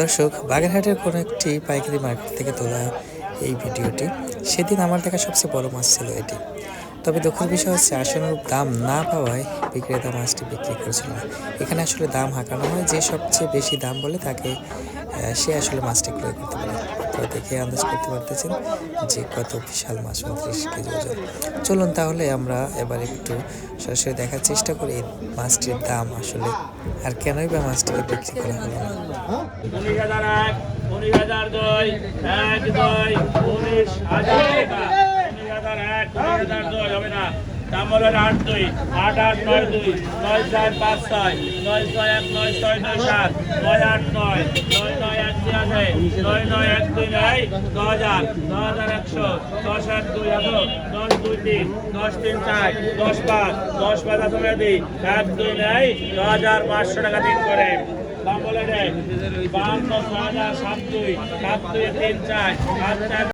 দর্শক, বাগেরহাটের কোনো একটি পাইকারি মার্কেট থেকে তোলা এই ভিডিওটি, সেদিন আমার দেখা সবচেয়ে বড় মাছ ছিল এটি। তবে দুঃখের বিষয় হচ্ছে আশানুরূপ দাম না পাওয়ায় বিক্রেতা মাছটি বিক্রি করেছিল না। এখানে আসলে দাম হাঁকানো হয়, যে সবচেয়ে বেশি দাম বলে তাকে সে আসলে মাছটি ক্রয় করতে পারে। তো দেখে আন্দাজ করতে পারতেছেন যে কত বিশাল মাছ উনত্রিশ কেজি ওজন। চলুন তাহলে আমরা এবার একটু সরাসরি দেখার চেষ্টা করি মাছটির দাম আসলে আর কেনই বা মাছটিকে বিক্রি করা হবে না। আট আট আট নয় দুই, নয় চার পাঁচ ছয়, নয় ছয় এক, নয় ছয় নয় সাত, নয় আট নয় নয় নয় নয় নয় এক দুই নয় দশ হাজার দশ হাজার একশো, দশ আট দুই এত দশ দুই তিন, দশ তিন চার, দশ পাঁচ দশ পাঁচ আছে এক দুই নেই, দশ হাজার পাঁচশো টাকা দিন করে। বলে দেয় বাহান্ন ছ হাজার সাত দুই সাত দুই তিন চার, সাত চার